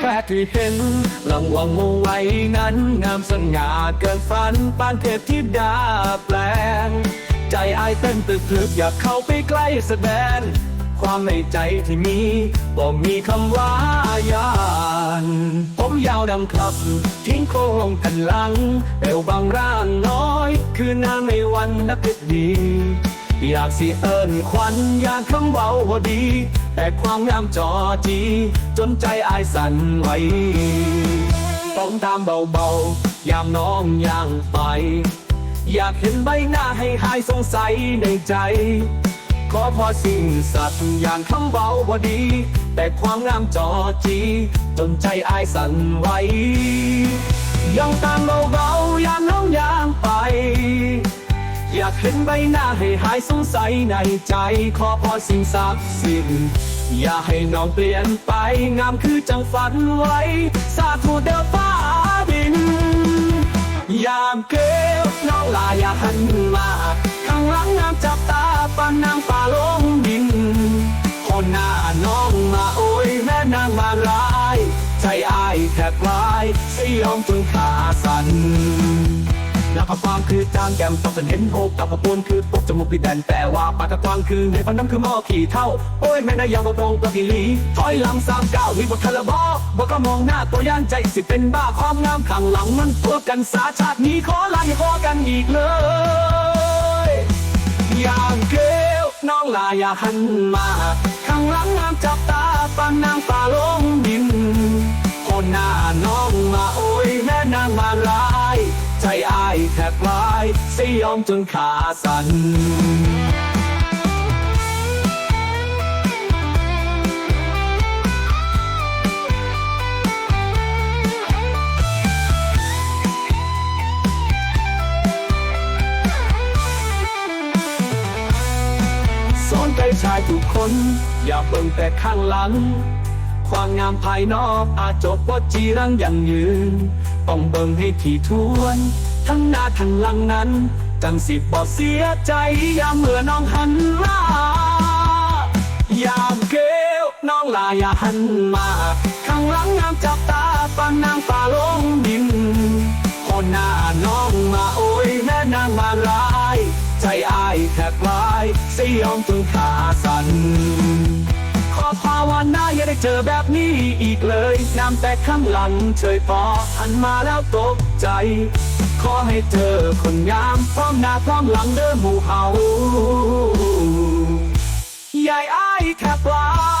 แค่ที่เห็นลำวังมงไว้นั้น งามสง่าเกินฝันปานเทพธิดาแปลง ใจอายเต้นตึกพลึกอยากเข้าไปใกล้แสดง ความในใจที่มีบ่มีคำว่ายานผมยาวดำครับ ทิ้งโครงกันหลังเอวบางร่างน้อย คือนางในวันนักดี อยากสิเอิญควันอยากคำเบาพอดี แต่ความงามจอจี จนใจอายสั่นไหวต้องตามเบาๆ ยามน้องย่างไป อยากเห็นใบหน้าให้หายสงสัยในใจ ขอพอสิ่งสัตว์อย่างคำเบาพอดี แต่ความงามจอจี จนใจอายสั่นไหวยังตาม เห็นใบหน้าให้หายสงสัยในใจ ขอพอสิ่งศักดิ์สิทธิ์อย่าให้น้องเปลี่ยนไป งามคือจังฝันไว้ สาธุเดอฟ้าดิน ยามเกลน้องลาอย่าหันมาข้างหลังงามจับตาปันนางฟ้าลงดินคนหน้าน้องมาโอ้ยแม่นางมาร้าย ใจอายแทบลายสยองจนขาสั่น แล้วก็ความคือจางแก้มต้องเห็นโอกกับกระปวนคือปกจมูกปีแดนแต่ว่าปากกระกวางคือในฟันน้ำคือหม้อขี่เท่า โอ้ยแม่นายยังก็ตรงตัวกิลีถอยหลังสามก้าววิบทะละบอกบอกก็มองหน้าตัวย่านใจสิเป็นบ้าความงามข้างหลังมันตัวกันสาชาตินี้ขอลาอย่าขอกันอีกเลยอย่างเกลน้องลาอย่าหันมาข้างหลังงามจับตาปันนางฟ้าลง แทบลายสยองจนขาสั่นสอนใจชายทุกคน อย่าเบิ่งแต่ข้างหลัง ความงามภายนอกอาจจบว่าจีรังยังยืน ต้องเบิ่งให้ถี่ถ้วน ทั้งหน้าทั้งหลังนั้น จังสิบอเสียใจยามเมื่อน้องหันมายามเกลน้องลาอย่าหันมาข้างหลังงามจับตาปันนางฟ้าลงดินคนหน้าน้องมาโอ้ยแม่นางมาร้าย ใจอายแทบลายสยองจนขาสั่นาวาวนาอย่าได้เจอแบบนี้อีกเลย น้ำแต่ข้างหลังเฉยพอหันมาแล้วตกใจ ขอให้เจอคนงามพร้อมหน้าพร้อมหลังเดิมหมู่เฮาใหญ่อายแทบลา